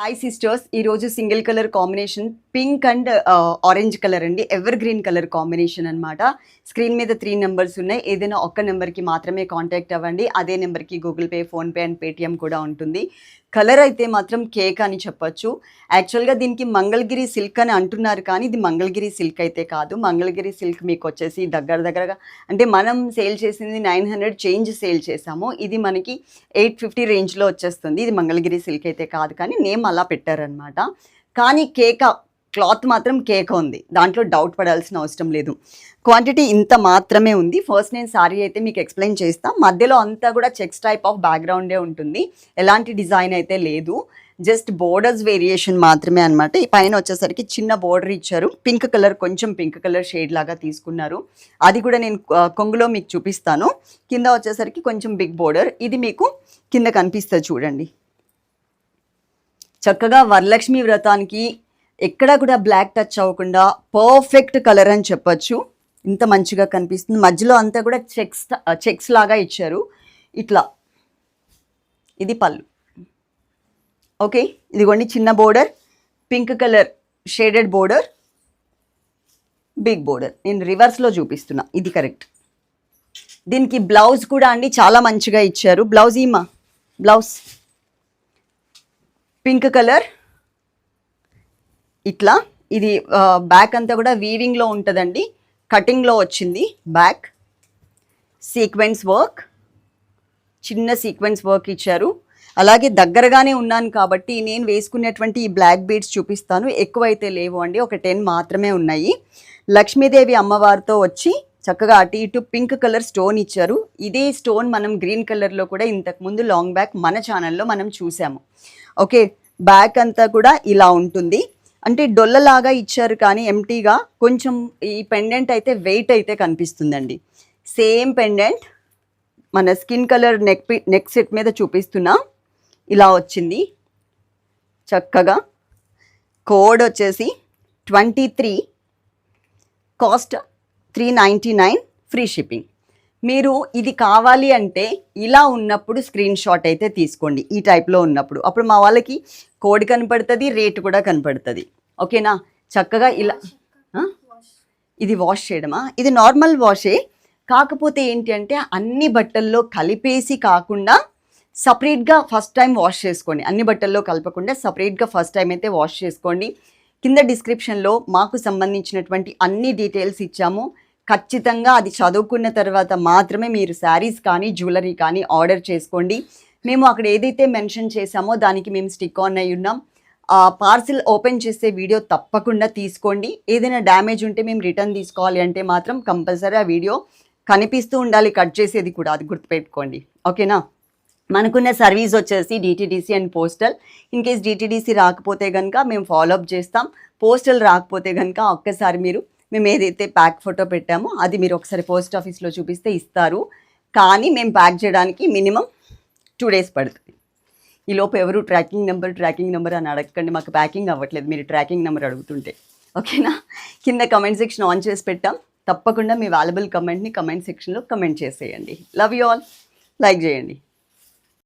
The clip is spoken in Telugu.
హాయ్ సిస్టర్స్ ఈరోజు single colour combination pink and orange colour అండి. ఎవర్ గ్రీన్ కలర్ కాంబినేషన్ అన్నమాట. స్క్రీన్ మీద త్రీ నెంబర్స్ ఉన్నాయి. ఏదైనా ఒక్క నెంబర్కి మాత్రమే కాంటాక్ట్ అవ్వండి. అదే నెంబర్కి Google Pay PhonePe and Paytm కూడా ఉంటుంది. కలర్ అయితే మాత్రం కేక్ అని చెప్పొచ్చు. యాక్చువల్గా దీనికి మంగళగిరి సిల్క్ అని అంటున్నారు కానీ ఇది మంగళగిరి సిల్క్ అయితే కాదు. మంగళగిరి సిల్క్ మీకు వచ్చేసి దగ్గర దగ్గరగా అంటే మనం సేల్ చేసింది నైన్ హండ్రెడ్ చేంజ్ సేల్ చేసాము. ఇది మనకి ఎయిట్ ఫిఫ్టీ రేంజ్లో వచ్చేస్తుంది. ఇది మంగళగిరి సిల్క్ అయితే కాదు కానీ నేమ్ అలా పెట్టారనమాట కానీ కేక క్లాత్ మాత్రం కేక్ ఉంది. దాంట్లో డౌట్ పడాల్సిన అవసరం లేదు. క్వాంటిటీ ఇంత మాత్రమే ఉంది. ఫస్ట్ నేను సారీ అయితే మీకు ఎక్స్ప్లెయిన్ చేస్తా. మధ్యలో అంతా కూడా చెక్స్ టైప్ ఆఫ్ బ్యాక్గ్రౌండే ఉంటుంది. ఎలాంటి డిజైన్ అయితే లేదు. జస్ట్ బోర్డర్స్ వేరియేషన్ మాత్రమే అనమాట ఈ పైన వచ్చేసరికి చిన్న బోర్డర్ ఇచ్చారు. పింక్ కలర్ కొంచెం పింక్ కలర్ షేడ్ లాగా తీసుకున్నారు. అది కూడా నేను కొంగులో మీకు చూపిస్తాను. కింద వచ్చేసరికి కొంచెం బిగ్ బోర్డర్. ఇది మీకు కింద కనిపిస్తుంది చూడండి. చక్కగా వరలక్ష్మి వ్రతానికి ఎక్కడ కూడా బ్లాక్ టచ్ అవ్వకుండా పర్ఫెక్ట్ కలర్ అని చెప్పచ్చు. ఇంత మంచిగా కనిపిస్తుంది. మధ్యలో అంతా కూడా చెక్స్ చెక్స్ లాగా ఇచ్చారు. ఇట్లా. ఇది పళ్ళు. ఓకే? ఇదిగోండి చిన్న border pink colour shaded border big border నేను రివర్స్లో చూపిస్తున్నా. ఇది కరెక్ట్ దీనికి బ్లౌజ్ కూడా అండి చాలా మంచిగా ఇచ్చారు. బ్లౌజ్ ఈమా బ్లౌజ్ పింక్ కలర్. ఇట్లా. ఇది బ్యాక్ అంతా కూడా వీవింగ్లో ఉంటుందండి. కటింగ్లో వచ్చింది బ్యాక్. సీక్వెన్స్ వర్క్ చిన్న సీక్వెన్స్ వర్క్ ఇచ్చారు. అలాగే దగ్గరగానే ఉన్నాను కాబట్టి నేను వేసుకునేటువంటి ఈ బ్లాక్ బీడ్స్ చూపిస్తాను. ఎక్కువైతే లేవు అండి. ఒక టెన్ మాత్రమే ఉన్నాయి. లక్ష్మీదేవి అమ్మవారితో వచ్చి చక్కగా అటు ఇటు పింక్ కలర్ స్టోన్ ఇచ్చారు. ఇదే స్టోన్ మనం గ్రీన్ కలర్లో కూడా ఇంతకు ముందు లాంగ్ బ్యాక్ మన ఛానల్లో మనం చూసాము. ఓకే బ్యాక్ అంతా కూడా ఇలా ఉంటుంది. అంటే డొల్లలాగా ఇచ్చారు కానీ ఎంటీగా కొంచెం ఈ పెండెంట్ అయితే వెయిట్ అయితే కనిపిస్తుందండి. సేమ్ పెండెంట్ మన skin colour neck neck set మీద చూపిస్తున్నా. ఇలా వచ్చింది. చక్కగా కోడ్ వచ్చేసి twenty three cost three ninety nine free shipping. మీరు ఇది కావాలి అంటే ఇలా ఉన్నప్పుడు స్క్రీన్ షాట్ అయితే తీసుకోండి ఈ టైప్లో ఉన్నప్పుడు. అప్పుడు మా వాళ్ళకి కోడ్ కనపడుతుంది రేట్ కూడా కనపడుతుంది. ఓకేనా చక్కగా ఇలా? ఇది వాష్ చేయడమా? ఇది నార్మల్ వాషే కాకపోతే ఏంటి అంటే అన్ని బట్టల్లో కలిపేసి కాకుండా సపరేట్గా ఫస్ట్ టైం వాష్ చేసుకోండి. అన్ని బట్టల్లో కలపకుండా సపరేట్గా ఫస్ట్ టైం అయితే వాష్ చేసుకోండి. కింద డిస్క్రిప్షన్లో మాకు సంబంధించినటువంటి అన్ని డీటెయిల్స్ ఇచ్చాము. ఖచ్చితంగా అది చదువుకున్న తర్వాత మాత్రమే మీరు శారీస్ కానీ జ్యువెలరీ కానీ ఆర్డర్ చేసుకోండి. మేము అక్కడ ఏదైతే మెన్షన్ చేసామో దానికి మేము స్టిక్ ఆన్ అయి ఉన్నాం. ఆ పార్సిల్ ఓపెన్ చేసే వీడియో తప్పకుండా తీసుకోండి. ఏదైనా డ్యామేజ్ ఉంటే మేము రిటర్న్ తీసుకోవాలి అంటే మాత్రం కంపల్సరీ ఆ వీడియో కనిపిస్తూ ఉండాలి కట్ చేసేది కూడా అది గుర్తుపెట్టుకోండి. ఓకేనా? మనకున్న సర్వీస్ వచ్చేసి DTDC and postal. In case DTDC రాకపోతే కనుక మేము ఫాలోఅప్ చేస్తాం. పోస్టల్ రాకపోతే కనుక ఒక్కసారి మీరు మేము ఏదైతే ప్యాక్ ఫోటో పెట్టామో అది మీరు ఒకసారి పోస్ట్ ఆఫీస్లో చూపిస్తే ఇస్తారు. కానీ మేము ప్యాక్ చేయడానికి మినిమం టూ డేస్ పడుతుంది. ఈ లోపు ఎవరు ట్రాకింగ్ నెంబర్ ట్రాకింగ్ నెంబర్ అని అడగకండి. మాకు ప్యాకింగ్ అవ్వట్లేదు. మీరు ట్రాకింగ్ నెంబర్ అడుగుతుంటే. ఓకేనా? కింద కమెంట్ సెక్షన్ ఆన్ చేసి పెట్టాం. తప్పకుండా మీ వాల్యుబుల్ కమెంట్ని కమెంట్ సెక్షన్లో కమెంట్ చేసేయండి. Love you all. లైక్ చేయండి.